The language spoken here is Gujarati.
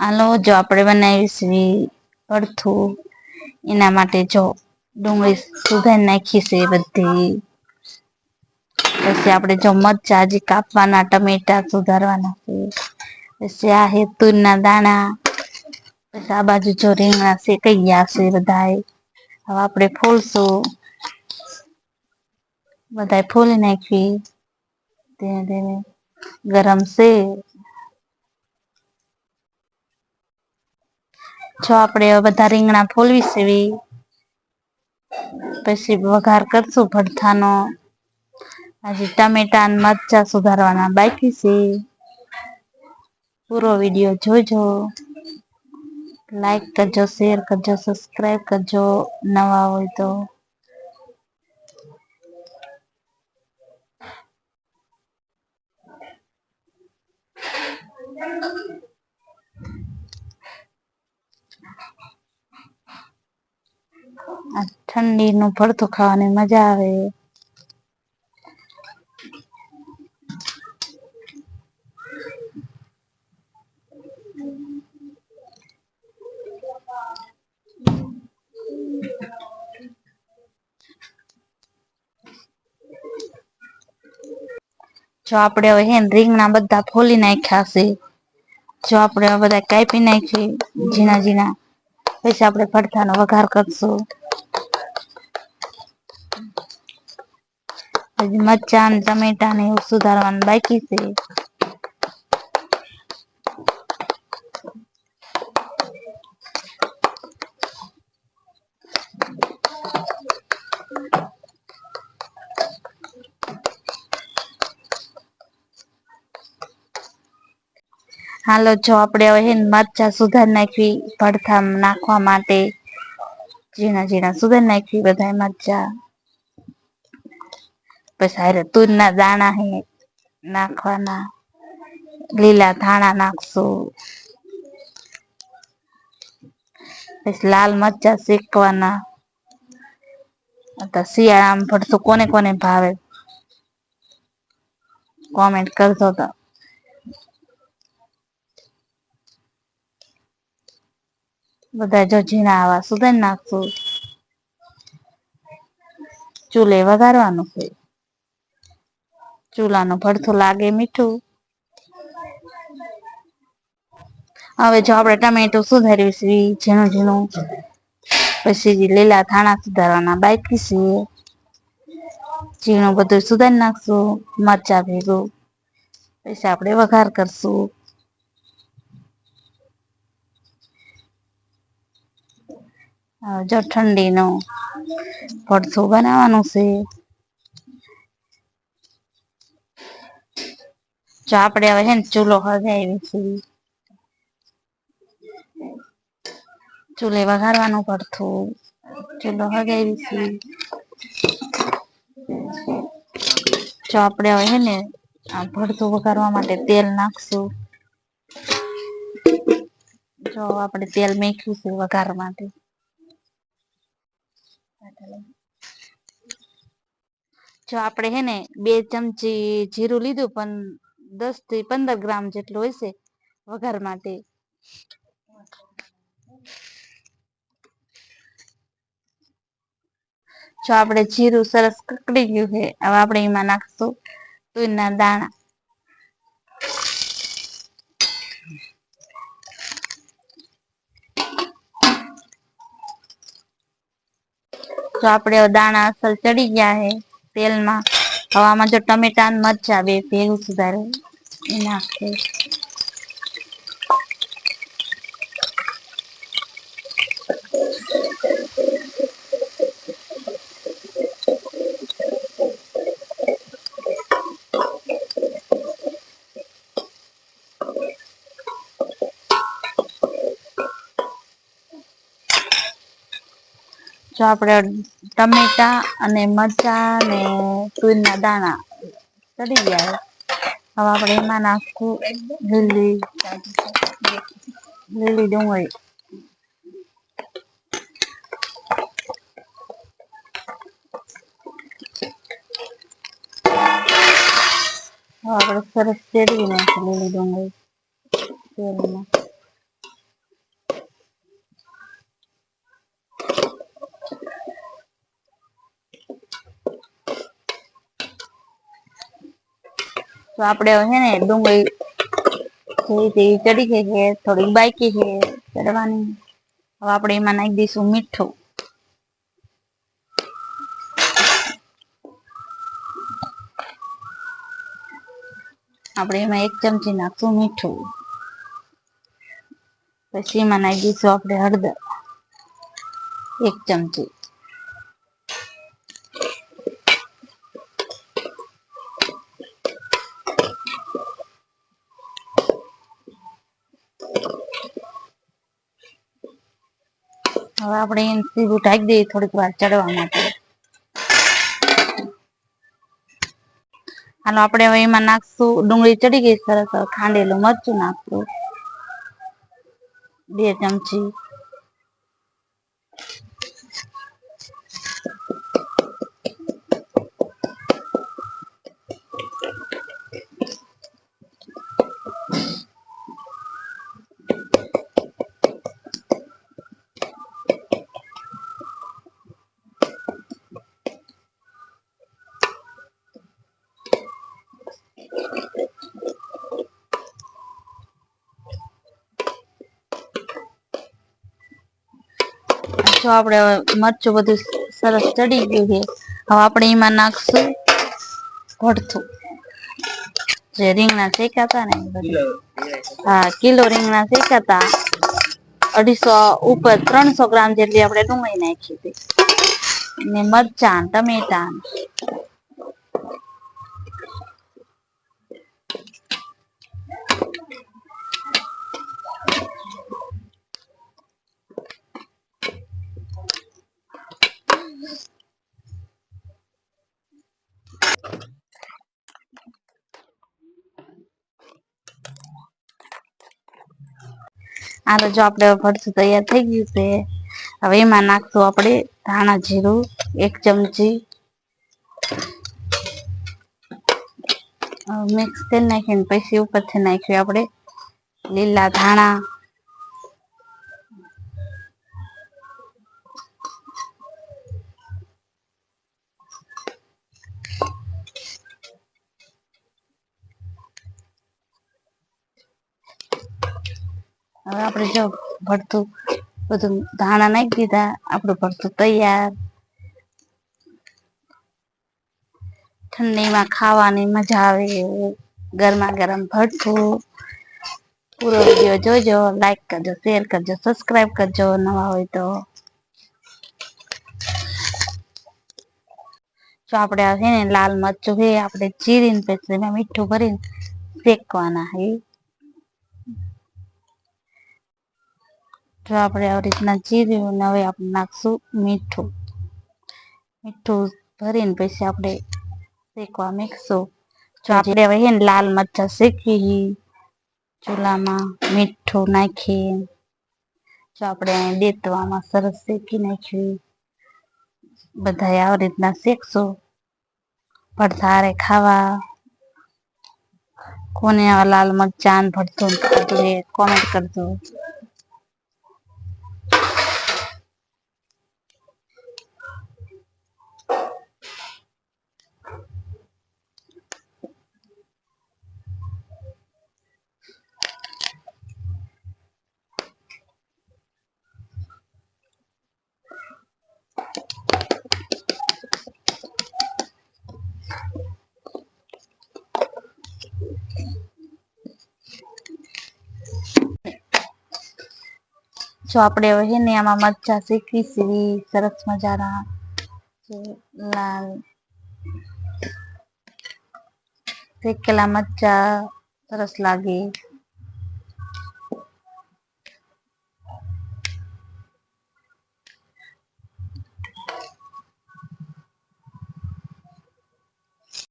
હાલો જો આપણે બનાવીશું અડથું, એના માટે જો ડુંગળી સુધારી નાખી છે બધી. પછી આપણે જો મરચા હજી કાપવાના, ટમેટા સુધારવાના છે. પછી આ હેર ના દાણા, પછી આ બાજુ જો રીંગણા શેકાઈ ગયા છે બધાએ હવે આપણે ફોલશું. બધાએ ફોલી નાખવી ધીમે ધીમે ગરમ છે. જો આપડે બધા રીંગણા ફોલવી સેવી, પછી વઘાર કરશું ભડથાનો પછી ટામેટા અને મરચા સુધારવાના બાકી છે. પૂરો વિડિયો જોજો. લાઈક કરજો શેર કરજો સબસ્ક્રાઈબ કરજો. નવા હોય તો ઠંડી નું ભરતું ખાવાની મજા આવે. જો આપણે હવે હે રીંગણા બધા ફોલી નાખ્યા છે, જો આપણે બધા કાપી નાખી ઝીણા ઝીણા પછી આપણે ભરથાનો વઘાર કરશું. હજી મરચા અને ટમેટા ને એવું સુધારવાનું બાકી છે. હાલો, જો આપડે હવે મરચા સુધાર નાખવી ભડથામ નાખવા માટે ઝીણા ઝીણા સુધાર નાખવી બધા મરચા. પછી હારે તુરના દાણા હે, નાખવાના, લીલા ધાણા નાખશું. પછી લાલ મરચા શેકવાના. શિયાળામાં ભડથું કોને કોને ભાવે? કોમેન્ટ કરજો તો. બધા જો ઝીણા આવા, સુધાર નાખશું. ચૂલે વઘારવાનું છે. ચૂલાનું ભડથું લાગે મીઠું. હવે જો આપણે ટમેટું સુધાર્યું છે, ઝીણું ઝીણું. પછી લીલા ધાણા સુધારવાના બાકી છે. ઝીણું બધું સુધારી નાખશું, મરચા ભેગું. પછી આપણે વઘાર કરશું. જો ઠંડી નું ભડથું બનાવવાનું છે. જો આપણે હવે છે ને ચૂલો હળગાવી છે. ચૂલે વઘારવાનું પડતું. ચૂલો હળગાવી છે. જો આપણે હવે છે ને ભડથું વઘારવા માટે તેલ નાખશું. જો આપણે તેલ મેખ્યું છે વઘાર માટે. જો આપણે હે ને બે ચમચી જીરું લીધું, પણ દસથી પંદર ગ્રામ જેટલું હોય છે વઘાર માટે. જો આપણે જીરું સરસ કકડી ગયું છે, હવે આપણે એમાં નાખશું તુરના દાણા. જો આપણે દાણા અસલ ચડી ગયા હે તેલમાં હવામાં જો ટમેટા મરચા બે ભેગું સુધારે. નાખે જો આપણે ટમેટા અને મરચા ને તુરના દાણા ચડી ગયા હવે આપણે એમાં નાખશું લીલી લીલી ડુંગળી. હવે આપણે સરસ શેરવી નાખશું લીલી ડુંગળી. તેલમાં તો આપણે છે ને ડુંગળી થોડી ચડી ગઈ છે, થોડીક બાકી છે ચડવાની. હવે આપણે એમાં નાખી દઈશું મીઠું. આપણે એમાં એક ચમચી નાખશું મીઠું. પછી એમાં નાખી દઈશું આપણે હળદર. એક ચમચી. હવે આપણે એને સીધું ઢાંકી દઈએ થોડીક વાર ચડવા માટે. હાલો, આપણે હવે એમાં નાખશું. ડુંગળી ચડી ગઈ સરસ ખાંડેલું મરચું નાખશું. બે ચમચી. જો આપણે મરચું બધું સરસ ચડી ગયું છે, હવે આપણે એમાં નાખશું ભડથું જે રીંગણા શેકાતા ને હા, કિલો રીંગણા શેકાતા અઢીસો ઉપર ત્રણસો ગ્રામ જેટલી આપણે ડુંગળી નાખી હતી. ને મરચાં, ટમેટા આ તો જો આપણે ભરતું તૈયાર થઈ ગયું છે. હવે એમાં નાખશું આપણે ધાણા જીરું, એક ચમચી. મિક્સ કરી નાખીને પછી ઉપરથી નાખ્યું આપણે લીલા ધાણા. હવે આપણે જો ભરતું બધું ધાણા નાખી દીધા, આપણું ભરતું તૈયાર. ઠંડીમાં ખાવાની મજા આવે, ગરમા ગરમ ભરતું. પૂરો વીડિયો જોજો લાઈક કરજો શેર કરજો સબસ્ક્રાઈબ કરજો, નવા હોય તો. જો આપણે છે ને લાલ મરચું છે, આપણે ચીરીને પછી મીઠું ભરીને શેકવાના હે જો આપણે આવી રીતના જીર્યું ને હવે આપણે નાખશું મીઠું. મીઠું ભરીને પછી આપણે શેકવા મૂકશું જો આપણે હવે ને લાલ મરચા શેકી ચૂલામાં મીઠું નાખીએ. જો આપણે દેતવામાં સરસ શેકી નાખ્યું બધા આવી રીતના શેકશું. પડધારે ખાવા. કોને આવા લાલ મરચાં ભરતું કોમેન્ટ કરજો. જો આપણે હવે ને આમાં મરચા શેકી સીવી સરસ મજાના લાલ શેકેલા મરચા, સરસ લાગે.